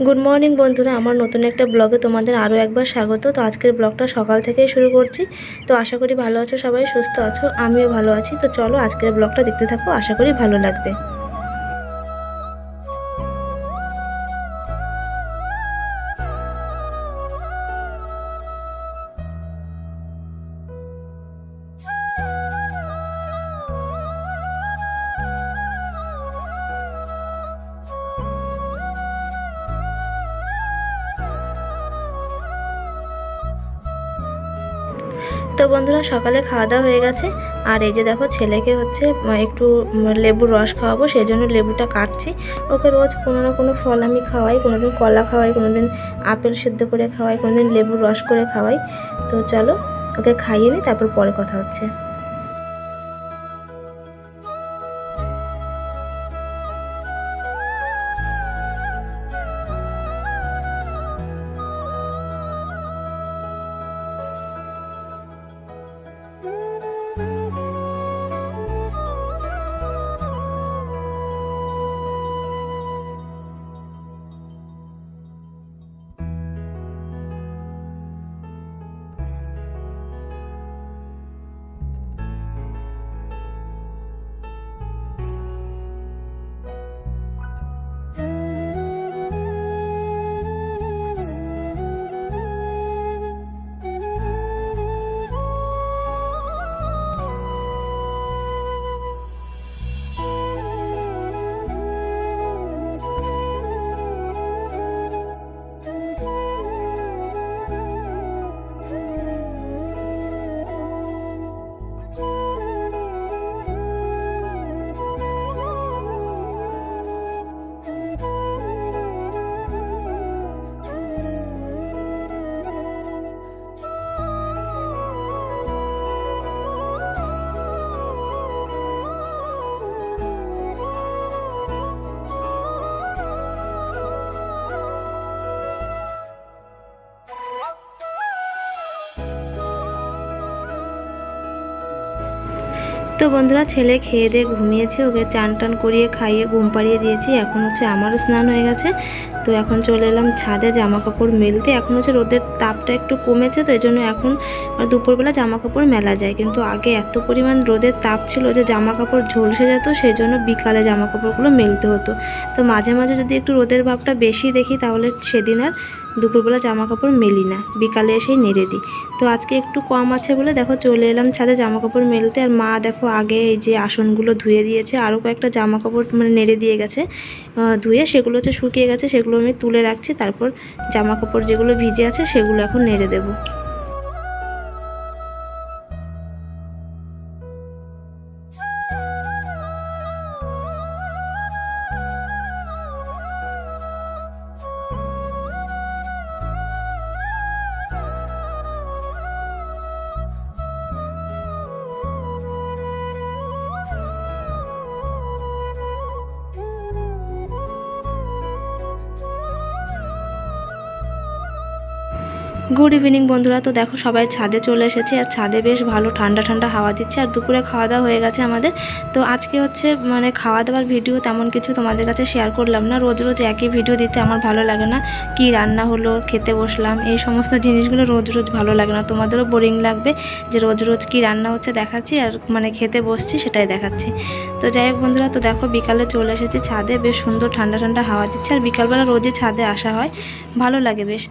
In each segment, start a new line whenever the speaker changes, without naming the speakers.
Good morning বন্ধুরা। আমার নতুন একটা ব্লগে তোমাদের আরও একবার স্বাগত। তো আজকের ব্লগটা সকাল থেকেই শুরু করছি। তো আশা করি ভালো আছো, সবাই সুস্থ আছো, আমিও ভালো আছি। তো চলো আজকের ব্লগটা দেখতে থাকো, আশা করি ভালো লাগবে। তো বন্ধুরা, সকালে খাওয়া দাওয়া হয়ে গেছে। আর এই যে দেখো, ছেলেকে হচ্ছে একটু লেবুর রস খাওয়াবো সেই জন্য লেবুটা কাটছি। ওকে রোজ কোনো না কোনো ফল আমি খাওয়াই কোনো দিন কলা খাওয়াই কোনো দিন আপেল সেদ্ধ করে খাওয়াই কোনো দিন লেবুর রস করে খাওয়াই। তো চলো, ওকে খাইয়ে নিই, তারপর পরে কথা হচ্ছে। তো বন্ধুরা, ছেলে খেয়ে দিয়ে ঘুমিয়েছে, ওকে চান টান করিয়ে খাইয়ে ঘুম পাড়িয়ে দিয়েছি। এখন হচ্ছে আমারও স্নান হয়ে গেছে। তো এখন চলে এলাম ছাদে জামা কাপড় মেলতে। এখন হচ্ছে রোদের তাপটা একটু কমেছে, তো এই জন্য এখন দুপুরবেলা জামা কাপড় মেলা যায়। কিন্তু আগে এত পরিমাণ রোদের তাপ ছিল যে জামা কাপড় ঝলসে যেত সেই জন্য বিকালে জামা কাপড়গুলো মেলতে হতো। তো মাঝে মাঝে যদি একটু রোদের ভাবটা বেশি দেখি, তাহলে সেদিন আর দুপুরবেলা জামা কাপড় মেলি না, বিকালে এসেই নেড়ে দিই। তো আজকে একটু কম আছে বলে দেখো চলে এলাম ছাদে জামা কাপড় মেলতে, আর মা দেখো আগে এই যে আসনগুলো ধুয়ে দিয়েছে, আরও কয়েকটা জামা কাপড় মানে নেড়ে দিয়ে গেছে। ধুয়ে সেগুলো হচ্ছে শুকিয়ে গেছে, সেগুলো আমি তুলে রাখছি, তারপর জামা কাপড় যেগুলো ভিজে আছে সেগুলো এখন নেড়ে দেবো। গুড ইভিনিং বন্ধুরা। তো দেখো, সবাই ছাদে চলে এসেছে, আর ছাদে বেশ ভালো ঠান্ডা ঠান্ডা হাওয়া দিচ্ছে, আর দুপুরে খাওয়া দাওয়া হয়ে গেছে আমাদের। তো আজকে হচ্ছে মানে খাওয়া দাওয়ার ভিডিও তেমন কিছু তোমাদের কাছে শেয়ার করলাম না। রোজ রোজ একই ভিডিও দিতে আমার ভালো লাগে না। কি রান্না হলো, খেতে বসলাম, এই সমস্ত জিনিসগুলো রোজ রোজ ভালো লাগে না। তোমাদেরও বোরিং লাগবে যে রোজ রোজ কি রান্না হচ্ছে দেখাচ্ছি, আর মানে খেতে বসছি, সেটাই দেখাচ্ছি। তো যাই হোক বন্ধুরা, তো দেখো, বিকালে চলে এসেছি ছাদে। বেশ সুন্দর ঠান্ডা ঠান্ডা হাওয়া দিচ্ছে, আর বিকালবেলা রোজই ছাদে আসা হয়। ভালো লাগে বেশ।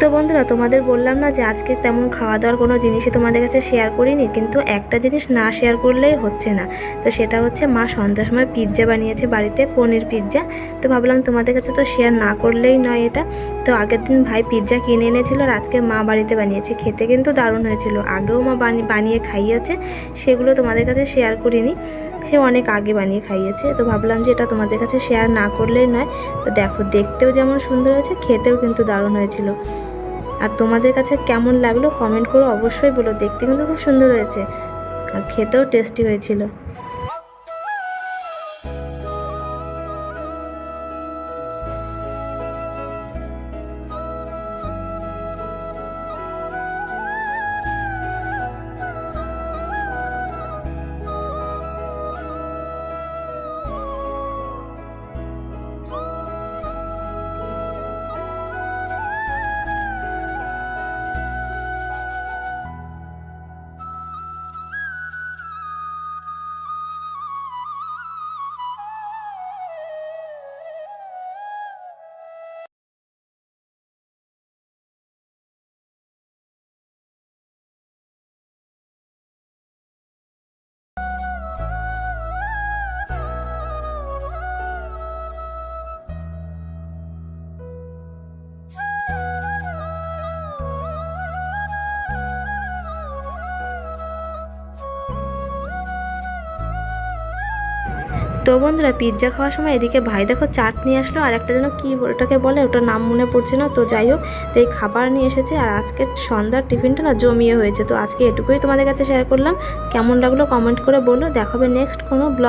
তো বন্ধুরা, তোমাদের বললাম না যে আজকে তেমন খাওয়া দাওয়ার কোনো জিনিসই তোমাদের কাছে শেয়ার করিনি, কিন্তু একটা জিনিস না শেয়ার করলেই হচ্ছে না। তো সেটা হচ্ছে মা সন্ধ্যার সময় পিৎজা বানিয়েছে বাড়িতে, পনির পিৎজা তো ভাবলাম তোমাদের কাছে তো শেয়ার না করলেই নয় এটা। তো আগের দিন ভাই পিৎজা কিনে এনেছিল আর আজকে মা বাড়িতে বানিয়েছে। খেতে কিন্তু দারুণ হয়েছিল। আগেও মা বানি- বানিয়ে খাইয়েছে, সেগুলো তোমাদের কাছে শেয়ার করিনি। সে অনেক আগে বানিয়ে খাইয়েছে, তো ভাবলাম যে এটা তোমাদের কাছে শেয়ার না করলেই নয়। তো দেখো, দেখতেও যেমন সুন্দর হয়েছে, খেতেও কিন্তু দারুণ হয়েছিল। আর তোমাদের কাছে কেমন লাগল কমেন্ট করে অবশ্যই বলো। দেখতে কিন্তু খুব সুন্দর হয়েছে, আর খেতেও টেস্টি হয়েছিল। তো বন্ধুরা পিৎজা খাওয়ার সময় এদিকে ভাই দেখো চাট নিয়ে আসলো, আর একটা যেন কী ওটাকে বলে ওটা নাম মনে পড়ছে না, তো যাই হোক, তো এই খাবার নিয়ে এসেছে, আর আজকে সন্ধ্যার টিফিনটা না জমিয়ে হয়েছে, তো আজকে এটুকুই তোমাদের কাছে শেয়ার করলাম। কেমন লাগল কমেন্ট করে বলো, দেখাবে নেক্সট কোনো ব্লগ